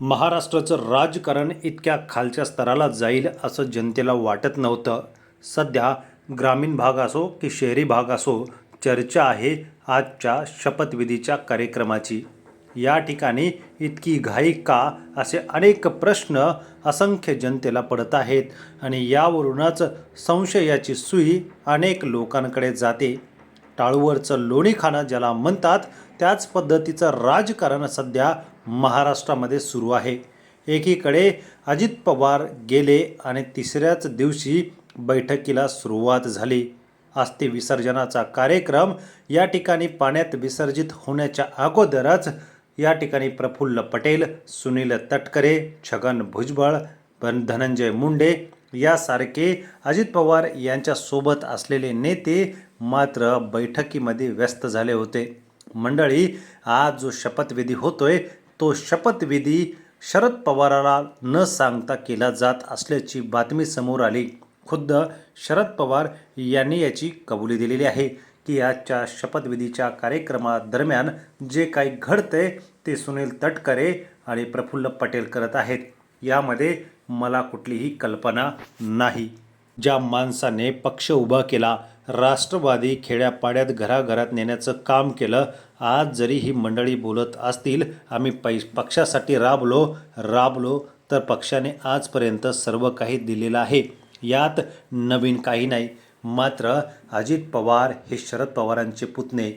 महाराष्ट्राचं राजकारण इतक्या खालच्या स्तराला जाईल असं जनतेला वाटत नव्हतं. सध्या ग्रामीण भाग असो की शहरी भाग असो चर्चा आहे आजच्या शपथविधीच्या कार्यक्रमाची. या ठिकाणी इतकी घाई का असे अनेक प्रश्न असंख्य जनतेला पडत आहेत आणि यावरूनच संशयाची सुई अनेक लोकांकडे जाते. टाळूवरचं लोणी खाणं ज्याला म्हणतात त्याच पद्धतीचं राजकारण सध्या महाराष्ट्रामध्ये सुरू आहे. एकीकडे अजित पवार गेले आणि तिसऱ्याच दिवशी बैठकीला सुरुवात झाली. अस्थि विसर्जनाचा कार्यक्रम या ठिकाणी पाण्यात विसर्जित होण्याच्या अगोदरच या ठिकाणी प्रफुल्ल पटेल सुनील तटकरे छगन भुजबळ पण धनंजय मुंडे यासारखे अजित पवार यांच्यासोबत असलेले नेते मात्र बैठकीमध्ये व्यस्त झाले होते. मंडळी आज जो शपथविधी होतोय तो शपथविधी शरद पवाराला न सांगता केला जात असल्याची बातमी समोर आली. खुद्द शरद पवार यांनी याची कबुली दिलेली आहे की आजच्या शपथविधीच्या कार्यक्रमादरम्यान जे काही घडतंय ते सुनील तटकरे आणि प्रफुल्ल पटेल करत आहेत. यामध्ये मला कुठलीही कल्पना नाही. ज्या माणसाने पक्ष उभा केला राष्ट्रवादी खेड्यापाड्यात घराघरात नेण्याचं काम केलं. आज जरी ही मंडळी बोलत असतील आम्ही पै पक्षासाठी राबलो. राबलो तर पक्षाने आजपर्यंत सर्व काही दिलेलं आहे. यात नवीन काही नाही. मात्र अजित पवार हे शरद पवारांचे पुतणे.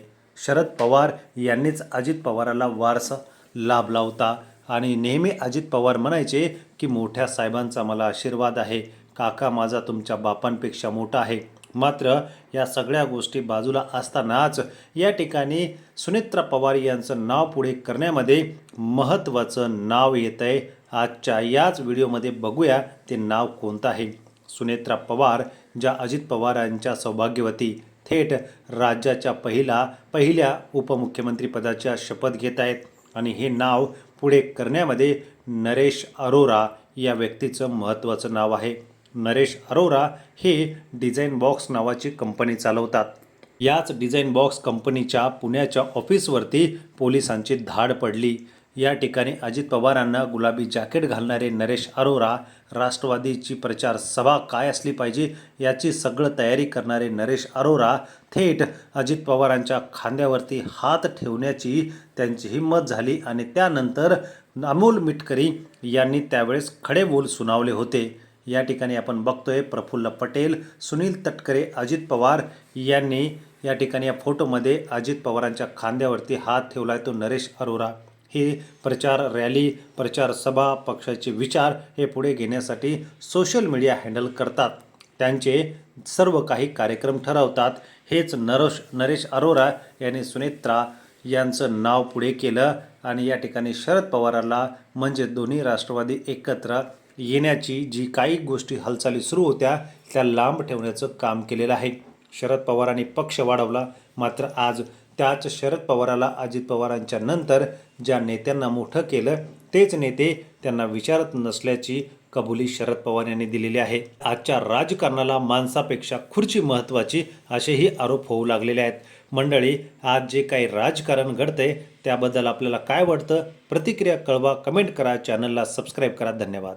शरद पवार यांनीच अजित पवाराला वारसा लाभला होता आणि नेहमी अजित पवार म्हणायचे की मोठ्या साहेबांचा मला आशीर्वाद आहे. काका माझा तुमच्या बापांपेक्षा मोठा आहे. मात्र या सगळ्या गोष्टी बाजूला असतानाच या ठिकाणी सुनेत्रा पवार यांचं नाव पुढे करण्यामध्ये महत्त्वाचं नाव येतं आहे आजच्या याच व्हिडिओमध्ये बघूया ते नाव कोणतं आहे. सुनेत्रा पवार ज्या अजित पवारांच्या सौभाग्यवती थेट राज्याच्या पहिला पहिल्या उपमुख्यमंत्रीपदाच्या शपथ घेत आहेत. आणि हे नाव पुढे करण्यामध्ये नरेश अरोरा या व्यक्तीचं महत्त्वाचं नाव आहे. नरेश अरोरा हे डिझाईन बॉक्स नावाची कंपनी चालवतात. याच डिझाईन बॉक्स कंपनीच्या पुण्याच्या ऑफिसवरती पोलिसांची धाड पडली. या ठिकाणी अजित पवारांना गुलाबी जॅकेट घालणारे नरेश अरोरा राष्ट्रवादीची प्रचार सभा काय असली पाहिजे याची सगळं तयारी करणारे नरेश अरोरा थेट अजित पवारांच्या खांद्यावरती हात ठेवण्याची त्यांची हिंमत झाली आणि त्यानंतर अमोल मिटकरी यांनी त्यावेळेस खडे बोल सुनावले होते. या ठिकाणी आपण बघतोय प्रफुल्ल पटेल सुनील तटकरे अजित पवार यांनी या ठिकाणी या फोटोमध्ये अजित पवारांच्या खांद्यावरती हात ठेवला आहे तो नरेश अरोरा. हे प्रचार रॅली प्रचार सभा पक्षाचे विचार हे पुढे घेण्यासाठी सोशल मीडिया हँडल करतात. त्यांचे सर्व काही कार्यक्रम ठरवतात. हेच नरोश नरेश अरोरा यांनी सुनेत्रा यांचं नाव पुढे केलं आणि या ठिकाणी शरद पवाराला म्हणजे दोन्ही राष्ट्रवादी एकत्र येण्याची जी काही गोष्टी हालचाली सुरू होत्या त्या लांब ठेवण्याचं काम केलेलं आहे. शरद पवारांनी पक्ष वाढवला मात्र आज त्याच शरद पवाराला अजित पवारांच्या नंतर ज्या नेत्यांना मोठं केलं तेच नेते त्यांना विचारत नसल्याची कबुली शरद पवार यांनी दिलेली आहे. आजच्या राजकारणाला माणसापेक्षा खुर्ची महत्त्वाची असेही आरोप होऊ लागलेले आहेत. मंडळी आज जे काही राजकारण घडतंय त्याबद्दल आपल्याला काय वाटतं? प्रतिक्रिया कळवा कमेंट करा चॅनलला सबस्क्राईब करा. धन्यवाद.